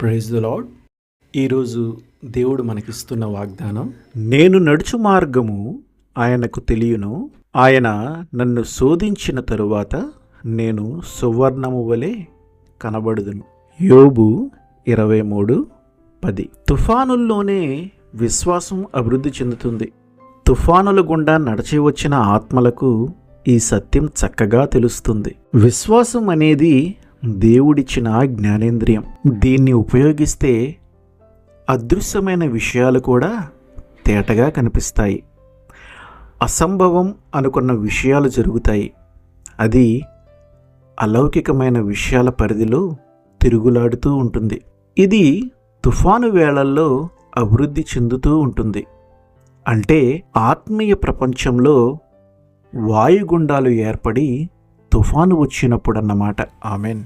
Praise the lord ఈరోజు దేవుడు మనకిస్తున్న వాగ్దానం నేను నడుచు మార్గము ఆయనకు తెలియను ఆయన నన్ను శోధించిన తరువాత నేను సువర్ణము వలె కనబడుదును. యోబు ఇరవై మూడు పది. తుఫానుల్లోనే విశ్వాసం అభివృద్ధి చెందుతుంది. తుఫానుల గుండా నడిచి వచ్చిన ఆత్మలకు ఈ సత్యం చక్కగా తెలుస్తుంది. విశ్వాసం అనేది దేవుడిచ్చిన జ్ఞానేంద్రియం. దీన్ని ఉపయోగిస్తే అదృశ్యమైన విషయాలు కూడా తేటగా కనిపిస్తాయి. అసంభవం అనుకున్న విషయాలు జరుగుతాయి. అది అలౌకికమైన విషయాల పరిధిలో తిరుగులాడుతూ ఉంటుంది. ఇది తుఫాను వేళల్లో అభివృద్ధి చెందుతూ ఉంటుంది. అంటే ఆత్మీయ ప్రపంచంలో వాయుగుండాలు ఏర్పడి తుఫాను వచ్చినప్పుడన్నమాట. ఆమెన్.